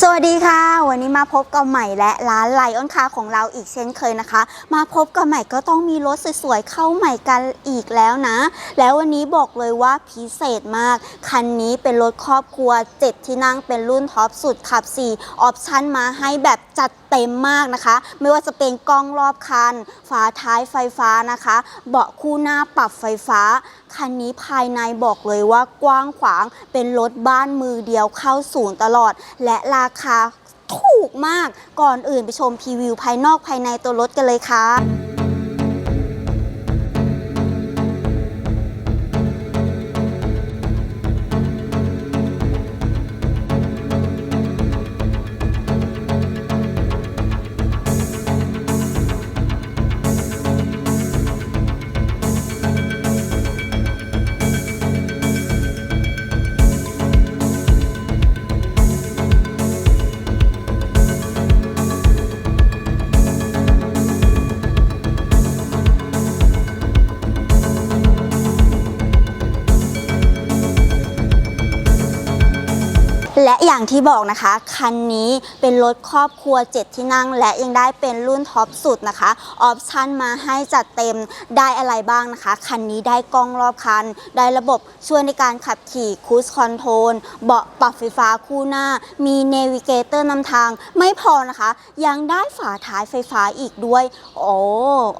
สวัสดีค่ะ วันนี้มาพบกับใหม่และร้านไลออนคาของเราอีกเช่นเคยนะคะ มาพบกับใหม่ก็ต้องมีรถสวยๆเข้าใหม่กันอีกแล้วนะ แล้ววันนี้บอกเลยว่าพิเศษมาก คันนี้เป็นรถครอบครัว 7 ที่นั่งเป็นรุ่นท็อปสุดขับ 4 ออปชั่นมาให้แบบจัดเต็มมากนะคะ ไม่ว่าจะเป็นกล้องรอบคัน ฝาท้ายไฟฟ้านะคะ เบาะคู่หน้าปรับไฟฟ้า คันนี้ภายในบอกเลยว่ากว้างขวางเป็นรถบ้านมือเดียวเข้าศูนย์ตลอด และลาราคาถูกมากก่อนอื่นไปชมพรีวิวภายนอกภายในตัวรถกันเลยค่ะ และอย่างที่บอกนะคะ คันนี้เป็นรถครอบครัว 7 ที่นั่ง และยังได้เป็นรุ่นท็อปสุดนะคะ ออปชั่นมาให้จัดเต็มได้อะไรบ้างนะคะ คันนี้ได้กล้องรอบคัน ได้ระบบช่วยในการขับขี่คูสคอนโทรลเบาะปรับไฟฟ้าคู่หน้า มีเนวิเกเตอร์นำทาง ไม่พอนะคะ ยังได้ฝาท้ายไฟฟ้าอีกด้วย โอ้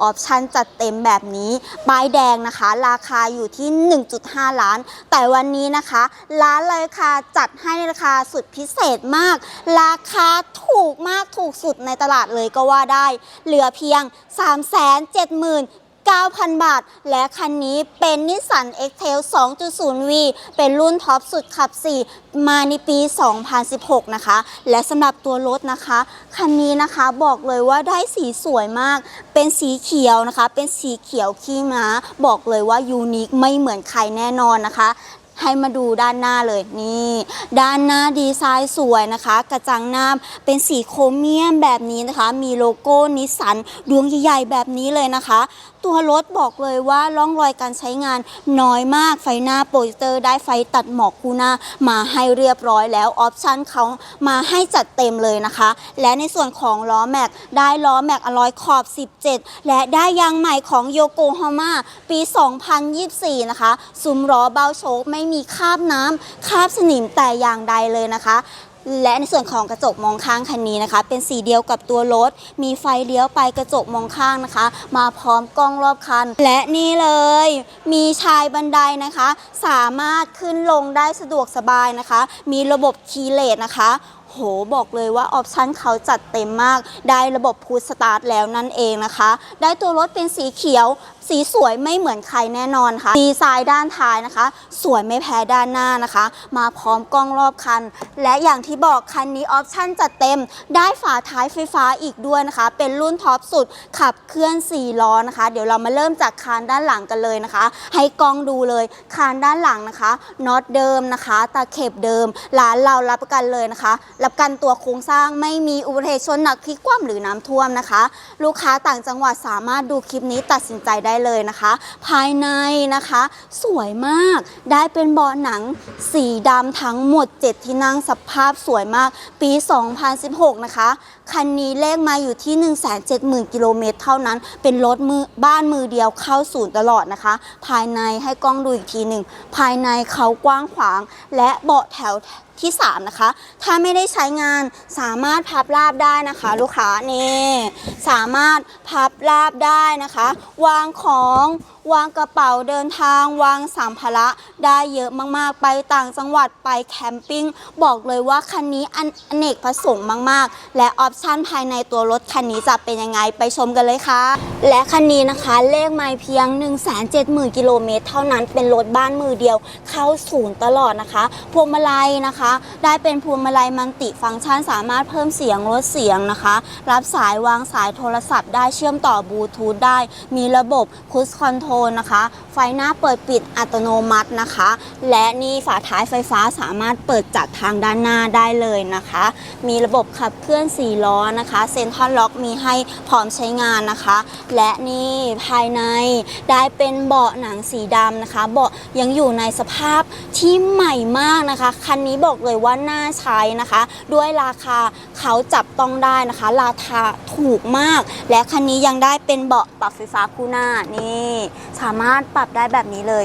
ออปชั่นจัดเต็มแบบนี้ป้ายแดงนะคะ ราคาอยู่ที่ 1.5 ล้าน แต่วันนี้นะคะ ร้านเลยค่ะจัดให้ในราคาสุดพิเศษมาก ราคาถูกมากถูกสุดในตลาดเลยก็ว่าได้ เหลือเพียง 370,000 9,000 บาท และคันนี้เป็นนิสสัน X-Trail 2.0V เป็นรุ่นท็อปสุดขับ 4 มาในปี 2016 นะคะ และสำหรับตัวรถนะคะ คันนี้นะคะบอกเลยว่าได้สีสวยมาก เป็นสีเขียวนะคะ เป็นสีเขียวขี้ม้า บอกเลยว่ายูนิคไม่เหมือนใครแน่นอนนะคะ ให้มาดูด้านหน้าเลยนี่ ด้านหน้าดีไซน์สวยนะคะ กระจังหน้าเป็นสีโครเมียมแบบนี้นะคะ มีโลโก้นิสสันดวงใหญ่ๆแบบนี้เลยนะคะ ตัวรถบอกเลยว่าร่องรอยการใช้งานน้อยมากไฟหน้าโปรเจคเตอร์ได้ไฟตัดหมอกคู่หน้ามาให้เรียบร้อยแล้วออปชั่นเขามาให้จัดเต็มเลยนะคะ และในส่วนของล้อแม็กได้ล้อแม็กอลอยขอบ 17 และได้ยางใหม่ของโยโกฮาม่าปี 2024 นะคะ ซุ้มล้อเบาโชคไม่มีคราบน้ำคราบสนิมแต่อย่างใดเลยนะคะ และในส่วนของกระจกมองข้างคันนี้นะคะ เป็นสีเดียวกับตัวรถ มีไฟเลี้ยวไปกระจกมองข้างนะคะ มาพร้อมกล้องรอบคัน และนี่เลย มีชายบันไดนะคะ สามารถขึ้นลงได้สะดวกสบายนะคะ มีระบบคีย์เลสนะคะโหบอกเลยว่าออปชั่นเขาจัดเต็มมาก ได้ระบบพูดสตาร์ทแล้วนั่นเองนะคะ ได้ตัวรถเป็นสีเขียว สีสวยไม่เหมือนใครแน่นอนค่ะ ดีไซน์ด้านท้ายนะคะ สวยไม่แพ้ด้านหน้านะคะ มาพร้อมกล้องรอบคัน และอย่างที่บอกคันนี้ออปชั่นจัดเต็ม ได้ฝาท้ายไฟฟ้าอีกด้วยนะคะ เป็นรุ่นท็อปสุดขับเคลื่อน 4 ล้อนะคะ เดี๋ยวเรามาเริ่มจากคานด้านหลังกันเลยนะคะ ให้กล้องดูเลยคานด้านหลังนะคะน็อตเดิมนะคะตาเข็บเดิมร้านเรารับประกันเลยนะคะ รับประกันตัวโครงสร้างไม่มีอุบัติเหตุชนหนักพลิกคว่ำหรือน้ำท่วมนะคะ ลูกค้าต่างจังหวัดสามารถดูคลิปนี้ตัดสินใจได้เลยนะคะ ภายในนะคะ สวยมากได้เป็นเบาะหนังสีดำทั้งหมด 7 ที่นั่งสภาพสวยมากปี 2016 นะคะคันนี้เลขมาอยู่ที่ 170,000 กิโลเมตรเท่านั้น เป็นรถมือบ้านมือเดียวเข้าศูนย์ตลอดนะคะ ภายในให้กล้องดูอีกทีหนึ่ง ภายในเขากว้างขวาง และเบาะแถวที่ 3 นะคะ ถ้าไม่ได้ใช้งานสามารถพับราบได้นะคะ ลูกค้านี่ สามารถพับราบได้นะคะ วางของวางกระเป๋าเดินทางวางสัมภาระได้เยอะมากๆ ไปต่างจังหวัดไปแคมปิ้ง บอกเลยว่าคันนี้อนอเนกประสงค์มาก ๆ และออปชั่นภายในตัวรถคันนี้จะเป็นยังไงไปชมกันเลยค่ะ และคันนี้นะคะเลขไม่เพียง 170,000กิโลเมตรเท่านั้นเป็นรถบ้านมือเดียว เข้าศูนย์ตลอดนะคะพวงมาลัยนะคะ ได้เป็นพวงมาลัยมัลติฟังก์ชันสามารถเพิ่มเสียงลดเสียงนะคะ รับสายวางสายโทรศัพท์ ได้เชื่อมต่อบลูทูธได้ มีระบบคุชคอนโทรลนะคะ ไฟหน้าเปิดปิดอัตโนมัตินะคะ และนี่ฝาท้ายไฟฟ้าสามารถเปิดจากทางด้านหน้าได้เลยนะคะ มีระบบขับเคลื่อน 4 ล้อนะคะเซ็นทรัลล็อกมีให้พร้อมใช้งานนะคะ และนี่ภายในได้เป็นเบาะหนังสีดำนะคะ เบาะยังอยู่ในสภาพที่ใหม่มากนะคะ คันนี้บอกเลยว่าน่าใช้นะคะ ด้วยราคา เขาจับต้องได้นะคะ ราคาถูกมาก และคันนี้ยังได้เป็นเบาะปรับไฟฟ้าคู่หน้านี่สามารถปรับได้แบบนี้เลย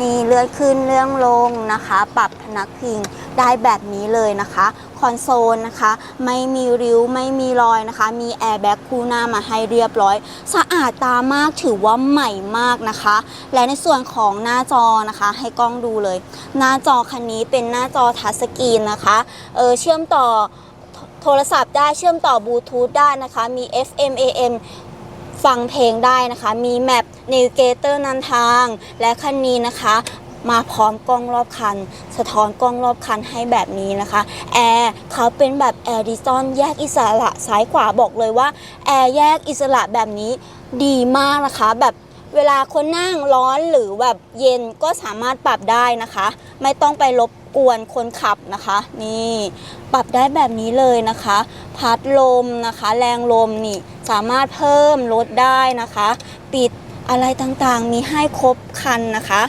นี่เลื่อนขึ้นเลื่อนลงนะคะ ปรับพนักพิงได้แบบนี้เลยนะคะ คอนโซลนะคะ ไม่มีริ้วไม่มีรอยนะคะ มีแอร์แบ็กคู่หน้ามาให้เรียบร้อย สะอาดตามากถือว่าใหม่มากนะคะ และในส่วนของหน้าจอนะคะ ให้กล้องดูเลย หน้าจอคันนี้เป็นหน้าจอทัชสกรีนนะคะเออเชื่อมต่อ โทรศัพท์ได้เชื่อมต่อบลูทูธได้นะคะ มี FM AM ฟังเพลงได้นะคะ มีแมป n น v เกเตอร์นำทาง และคันนี้นะคะ มาพร้อมกล้องรอบคัน สะท้อนกล้องรอบคันให้แบบนี้นะคะ แอร์เขาเป็นแบบแอร์ดิซอนแยกอิสระซ้ายขวาบอกเลยว่า แอร์แยกอิสระแบบนี้ดีมากนะคะ แบบเวลาคนนั่งร้อนหรือแบบเย็นก็สามารถปรับได้นะคะ ไม่ต้องไปรบ กวนคนขับนะคะ นี่ปรับได้แบบนี้เลยนะคะ พัดลมนะคะ แรงลมนี่สามารถเพิ่มลดได้นะคะ ปิดอะไรต่างๆ มีให้ครบคันนะคะ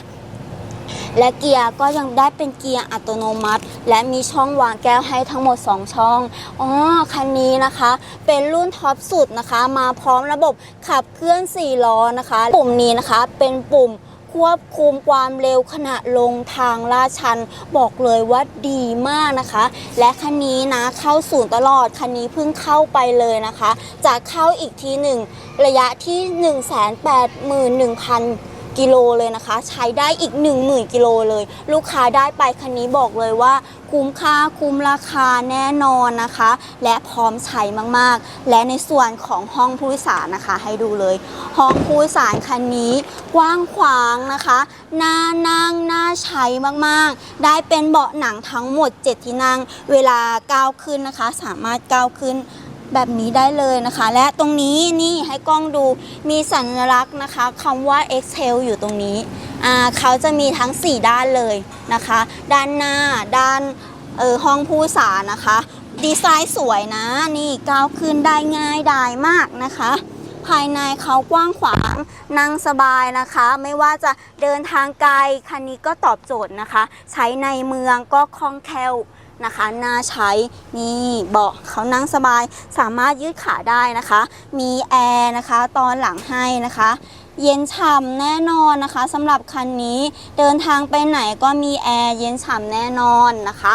และเกียร์ก็ยังได้เป็นเกียร์อัตโนมัติ และมีช่องวางแก้วให้ทั้งหมด 2 ช่องอ๋อคันนี้นะคะ เป็นรุ่นท็อปสุดนะคะ มาพร้อมระบบขับเคลื่อน 4 ล้อนะคะ ปุ่มนี้นะคะเป็นปุ่ม ควบคุมความเร็วขณะลงทางลาดชัน บอกเลยว่าดีมากนะคะ และคันนี้นะเข้าศูนย์ตลอดคันนี้เพิ่งเข้าไปเลยนะคะ จะเข้าอีกทีหนึ่งระยะที่ 10 กิโลเลยนะคะ ใช้ได้อีก 10,000 กิโลเลย ลูกค้าได้ไปคันนี้บอกเลยว่า คุ้มค่าคุ้มราคาแน่นอนนะคะ และพร้อมใช้มากๆ และในส่วนของห้องผู้โดยสารนะคะ ให้ดูเลย ห้องผู้โดยสารคันนี้กว้างขวางนะคะน่านั่งน่าใช้มากๆ ได้เป็นเบาะหนังทั้งหมด 7 ที่นั่ง เวลาก้าวขึ้นนะคะ สามารถก้าวขึ้น แบบนี้ได้เลยนะคะ และตรงนี้นี่ให้กล้องดูมีสัญลักษณ์นะคะคำว่า Excel อยู่ตรงนี้เขาจะมีทั้ง 4 ด้านเลยนะคะ ด้านหน้าด้านเออห้องผู้สารนะคะ ดีไซน์สวยนะนี่ก้าวขึ้นได้ง่ายดายมากนะคะ ภายในเขากว้างขวางนั่งสบายนะคะ ไม่ว่าจะเดินทางไกลคันนี้ก็ตอบโจทย์นะคะ ใช้ในเมืองก็คล่องแคล่ว นะคะน่าใช้นี่เบาะเขานั่งสบาย สามารถยืดขาได้นะคะ มีแอร์นะคะตอนหลังให้นะคะ เย็นฉ่ำแน่นอนนะคะสำหรับคันนี้เดินทางไปไหนก็มีแอร์เย็นฉ่ำแน่นอนนะคะ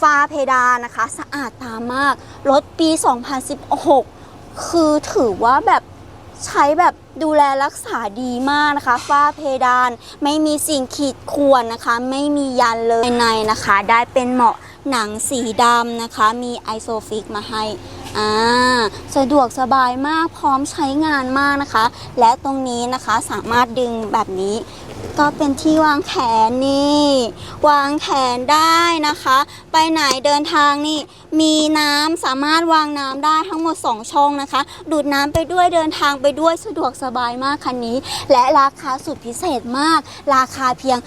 ฟ้าเพดานนะคะ สะอาดตามาก รถปี 2016 คือถือว่าแบบใช้แบบดูแลรักษาดีมากนะคะ ฝ้าเพดานไม่มีสิ่งขีดข่วนนะคะ ไม่มียันเลยในนะคะ ได้เป็นเหมาะ หนังสีดำนะคะ มีไอโซฟิกมาให้อ่าสะดวกสบายมากพร้อมใช้งานมากนะคะ และตรงนี้นะคะสามารถดึงแบบนี้ ก็เป็นที่วางแขนนี่ วางแขนได้นะคะ ไปไหนเดินทางนี่ มีน้ำสามารถวางน้ำได้ทั้งหมด 2 ช่องนะคะ ดูดน้ำไปด้วยเดินทางไปด้วยสะดวกสบายมากคันนี้ และราคาสุดพิเศษมาก ราคาเพียง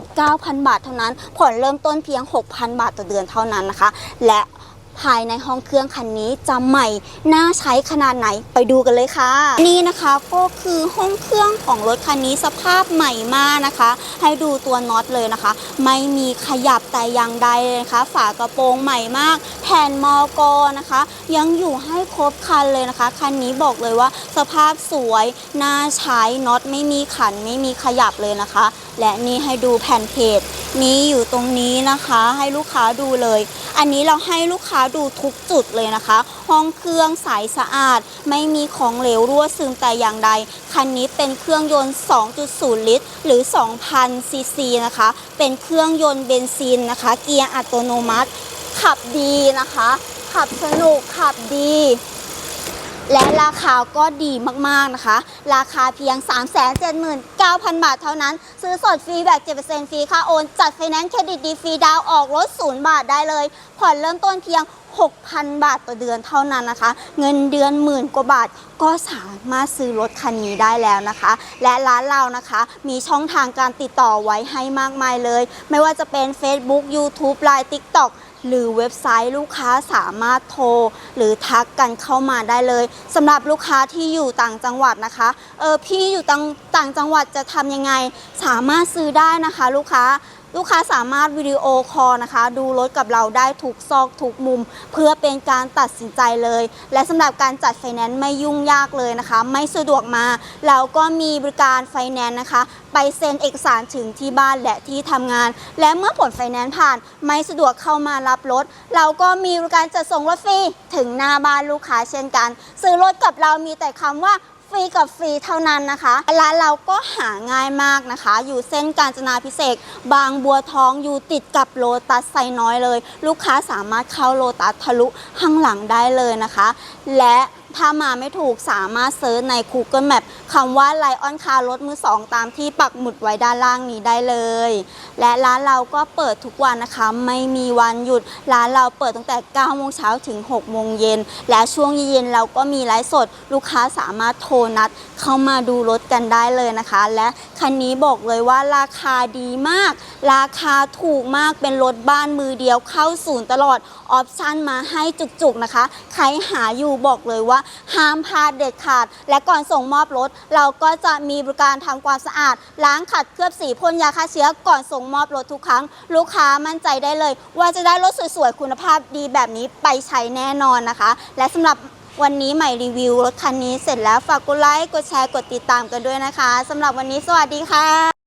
379,000 บาทเท่านั้น ผ่อนเริ่มต้นเพียง 6,000 บาทต่อเดือนเท่านั้นนะคะ และ ภายในห้องเครื่องคันนี้จะใหม่น่าใช้ขนาดไหนไปดูกันเลยค่ะ นี่นะคะก็คือห้องเครื่องของรถคันนี้สภาพใหม่มากนะคะ ให้ดูตัวน็อตเลยนะคะ ไม่มีขยับแต่อย่างใดเลยนะคะ ฝากระโปรงใหม่มาก แผ่นมอกอนะคะ ยังอยู่ให้ครบคันเลยนะคะคันนี้บอกเลยว่าสภาพสวยน่าใช้น็อตไม่มีขันไม่มีขยับเลยนะคะ และนี่ให้ดูแผ่นเพจนี้อยู่ตรงนี้นะคะ ให้ลูกค้าดูเลย อันนี้เราให้ลูกค้าดูทุกจุดเลยนะคะ ห้องเครื่องใสสะอาด ไม่มีของเหลวรั่วซึมแต่อย่างใด คันนี้เป็นเครื่องยนต์ 2.0 ลิตร หรือ 2,000 ซีซีนะคะ เป็นเครื่องยนต์เบนซินนะคะ เกียร์อัตโนมัติ ขับดีนะคะ ขับสนุกขับดี และราคาก็ดีมากๆนะคะ ราคาเพียง 379,000 บาทเท่านั้น ซื้อสดฟรีแบบ7%ฟรีค่าโอน จัดไฟแนนซ์เครดิตดีฟรีดาวออกรถ 0 บาทได้เลย ผ่อนเริ่มต้นเพียง 6,000 บาทต่อเดือนเท่านั้นนะคะ เงินเดือนหมื่นกว่าบาทก็สามารถซื้อรถคันนี้ได้แล้วนะคะ และร้านเรานะคะมีช่องทางการติดต่อไว้ให้มากมายเลย ไม่ว่าจะเป็น Facebook YouTube Line TikTok หรือเว็บไซต์ลูกค้าสามารถโทร หรือทักกันเข้ามาได้เลยสำหรับลูกค้าที่อยู่ต่างจังหวัดนะคะเออพี่อยู่ต่างต่างจังหวัดจะทำยังไง สามารถซื้อได้นะคะ ลูกค้า ลูกค้าสามารถวิดีโอคอลนะคะ ดูรถกับเราได้ทุกซอกทุกมุม เพื่อเป็นการตัดสินใจเลย และสำหรับการจัดไฟแนนซ์ไม่ยุ่งยากเลยนะคะ ไม่สะดวกมา เราก็มีบริการไฟแนนซ์นะคะ ไปเซ็นเอกสารถึงที่บ้านและที่ทำงาน และเมื่อผลไฟแนนซ์ผ่าน ไม่สะดวกเข้ามารับรถ เราก็มีบริการจัดส่งรถฟรีถึงหน้าบ้านลูกค้าเช่นกัน ซื้อรถกับเรามีแต่คำว่า ฟรีกับฟรีเท่านั้นนะคะร้านเราก็หาง่ายมากนะคะ อยู่เส้นกาญจนาพิเศษบางบัวทองอยู่ติดกับโลตัสไซน้อยเลย ลูกค้าสามารถเข้าโลตัสทะลุข้างหลังได้เลยนะคะ และถ้ามาไม่ถูกสามารถเซิร์ชใน Google Map คำว่าไลออนคาร์รถมือสองตามที่ปักหมุดไว้ด้านล่างนี้ได้เลย และร้านเราก็เปิดทุกวันนะคะ ไม่มีวันหยุด ร้านเราเปิดตั้งแต่ 9 โมงเช้าถึง 6 โมงเย็น และช่วงเย็นเราก็มีไลฟ์สด ลูกค้าสามารถโทรนัดเข้ามาดูรถกันได้เลยนะคะ และคันนี้บอกเลยว่าราคาดีมาก ราคาถูกมากเป็นรถบ้านมือเดียวเข้าศูนย์ตลอดออปชั่นมาให้จุกๆนะคะ ใครหาอยู่บอกเลยว่าห้ามพลาดเด็ดขาด และก่อนส่งมอบรถ เราก็จะมีบริการทำความสะอาด ล้างขัดเคลือบสีพ่นยาฆ่าเชื้อก่อนส่งมอบรถทุกครั้ง ลูกค้ามั่นใจได้เลย ว่าจะได้รถสวยๆ คุณภาพดีแบบนี้ไปใช้แน่นอนนะคะ และสำหรับวันนี้ใหม่รีวิวรถคันนี้เสร็จแล้วฝากกดไลค์กดแชร์กดติดตามกันด้วยนะคะสำหรับวันนี้สวัสดีค่ะ